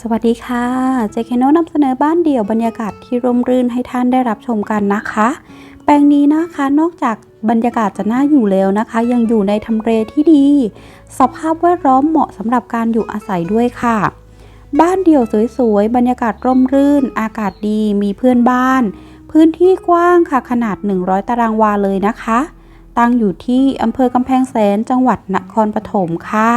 สวัสดีค่ะ เจเคโนนำเสนอบ้านเดี่ยวบรรยากาศที่ร่มรื่นให้ท่านได้รับชมกันนะคะ แปลงนี้นะคะนอกจากบรรยากาศจะน่าอยู่แล้วนะคะ ยังอยู่ในทำเลที่ดี สภาพแวดล้อมเหมาะสำหรับการอยู่อาศัยด้วยค่ะ บ้านเดี่ยวสวยๆ บรรยากาศร่มรื่น อากาศดีมีเพื่อนบ้าน พื้นที่กว้างค่ะขนาด 100 ตารางวาเลยนะคะ ตั้งอยู่ที่อำเภอกำแพงแสนจังหวัดนครปฐมค่ะ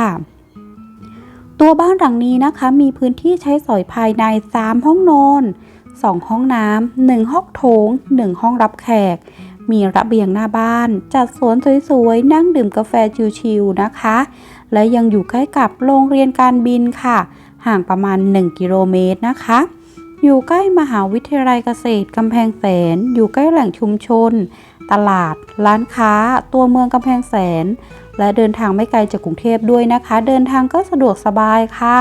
ตัวบ้านหลังนี้นะคะ มีพื้นที่ใช้สอยภายใน 3 ห้องนอน 2 ห้องน้ำ 1 ห้องโถง 1 ห้องรับแขก มีระเบียงหน้าบ้าน จัดสวนสวยๆ นั่งดื่มกาแฟชิลๆนะคะ และยังอยู่ใกล้กับโรงเรียนการบินค่ะ ห่างประมาณ 1 กิโลเมตรนะคะ อยู่ใกล้มหาวิทยาลัยเกษตรกำแพงแสน อยู่ใกล้แหล่งชุมชน ตลาด ร้านค้า ตัวเมืองกำแพงแสน และเดินทางไม่ไกลจากกรุงเทพด้วยนะคะ เดินทางก็สะดวกสบายค่ะ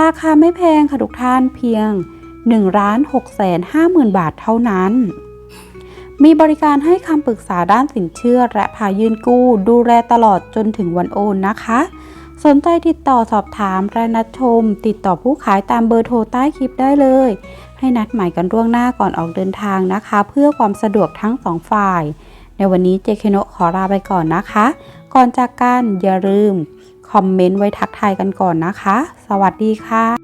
ราคาไม่แพงค่ะทุกท่านเพียง1ล้าน6แสน5หมื่นบาทเท่านั้น มีบริการให้คำปรึกษาด้านสินเชื่อและพายื่นกู้ ดูแลตลอดจนถึงวันโอนนะคะ สนใจติดต่อสอบถามและนัดชม ติดต่อผู้ขายตามเบอร์โทรใต้คลิปได้เลย ให้นัดหมายกันล่วงหน้าก่อนออกเดินทางนะคะ เพื่อความสะดวกทั้งสองฝ่าย ในวันนี้เจเคโนขอลาไปก่อนนะคะ ก่อนจากกันอย่าลืม คอมเมนต์ไว้ทักทายกันก่อนนะคะ สวัสดีค่ะ